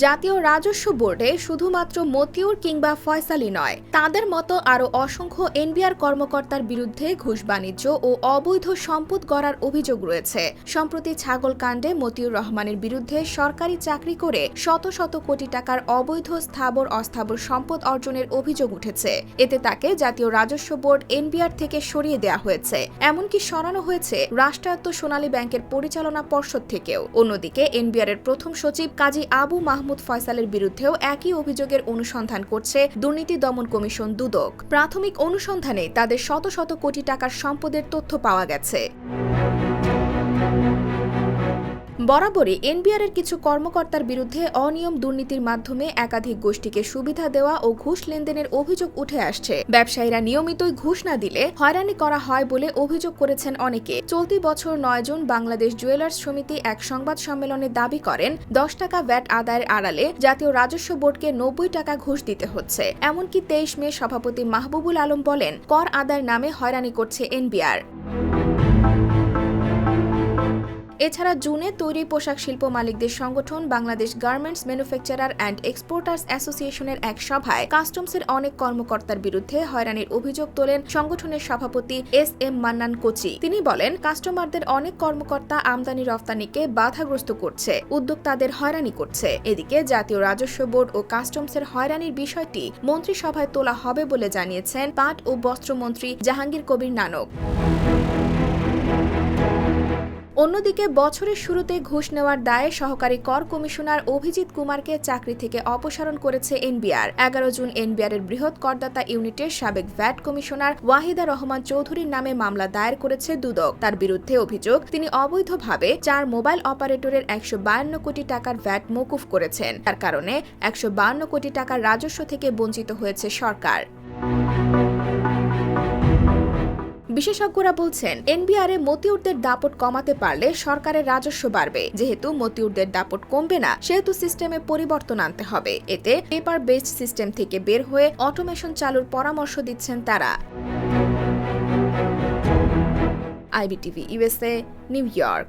জাতীয় রাজস্ব বোর্ডে শুধুমাত্র মতিউর কিংবা ফয়সালি নয়, তাদের মতো আরও অসংখ্য এনবিআর কর্মকর্তার বিরুদ্ধে ঘুষ বাণিজ্য ও অবৈধ সম্পদ গড়ার অভিযোগ রয়েছে। সম্প্রতি ছাগল কাণ্ডে মতিউর রহমানের বিরুদ্ধে সরকারি চাকরি করে শত শত কোটি টাকার অবৈধ স্থাবর অস্থাবর সম্পদ অর্জনের অভিযোগ উঠেছে। এতে তাকে জাতীয় রাজস্ব বোর্ড এনবিআর থেকে সরিয়ে দেওয়া হয়েছে। এমনকি সরানো হয়েছে রাষ্ট্রায়ত্ত সোনালী ব্যাংকের পরিচালনা পর্ষদ থেকেও। অন্যদিকে এনবিআর এর প্রথম সচিব কাজী আবু মাহমুদ ফয়সালের বিরুদ্ধেও একই অভিযোগের অনুসন্ধান করছে দুর্নীতি দমন কমিশন দুদক। প্রাথমিক অনুসন্ধানে তাদের শত শত কোটি টাকার সম্পদের তথ্য পাওয়া গেছে। বরাবরই এনবিআর এর কিছু কর্মকর্তার বিরুদ্ধে অনিয়ম দুর্নীতির মাধ্যমে একাধিক গোষ্ঠীকে সুবিধা দেওয়া ও ঘুষ লেনদেনের অভিযোগ উঠে আসছে। ব্যবসায়ীরা নিয়মিতই ঘুষ না দিলে হয়রানি করা হয় বলে অভিযোগ করেছেন অনেকে। চলতি বছর নয় জুন বাংলাদেশ জুয়েলার্স সমিতি এক সংবাদ সম্মেলনে দাবি করেন, দশ টাকা ভ্যাট আদায়ের আড়ালে জাতীয় রাজস্ব বোর্ডকে নব্বই টাকা ঘুষ দিতে হচ্ছে। এমনকি তেইশ মে সভাপতি মাহবুবুল আলম বলেন, কর আদায়ের নামে হয়রানি করছে এনবিআর। এছাড়া জুনে তৈরি পোশাক শিল্প মালিকদের সংগঠন Bangladesh garments manufacturer and exporters অ্যাসোসিয়েশনের এক সভায় কাস্টমসের অনেক কর্মকর্তার বিরুদ্ধে হয়রানির অভিযোগ তোলেন সংগঠনের সভাপতি এস এম মান্নান কোচি। তিনি বলেন, কাস্টমারদের অনেক কর্মকর্তা আমদানি রফতানিকে বাধাগ্রস্ত করছে উদ্যোক্তাদের হয়রানি করছে। এদিকে জাতীয় রাজস্ব বোর্ড ও কাস্টমসের হয়রানির বিষয়টি মন্ত্রিসভায় তোলা হবে বলে জানিয়েছেন পাট ও বস্ত্রমন্ত্রী জাহাঙ্গীর কবির নানক। অন্যদিকে, বছরের শুরুতে ঘুষ নেওয়ার দায়ে সহকারী কর কমিশনার অভিজিৎ কুমারকে চাকরি থেকে অপসারণ করেছে এনবিআর। এগারো জুন এনবিআর এর বৃহৎ করদাতা ইউনিটের সাবেক ভ্যাট কমিশনার ওয়াহিদা রহমান চৌধুরীর নামে মামলা দায়ের করেছে দুদক। তার বিরুদ্ধে অভিযোগ, তিনি অবৈধভাবে চার মোবাইল অপারেটরের একশো বায়ান্ন কোটি টাকার ভ্যাট মকুফ করেছেন। তার কারণে একশো বায়ান্ন কোটি টাকার রাজস্ব থেকে বঞ্চিত হয়েছে সরকার। বিশেষজ্ঞরা বলছেন, এনবিআরে মতিউরদের দাপট কমাতে পারলে সরকারের রাজস্ব বাড়বে। যেহেতু মতিউরদের দাপট কমবে না, সেহেতু সিস্টেমে পরিবর্তন আনতে হবে। এতে পেপার বেসড সিস্টেম থেকে বের হয়ে অটোমেশন চালুর পরামর্শ দিচ্ছেন তারা। IBTV USA New York.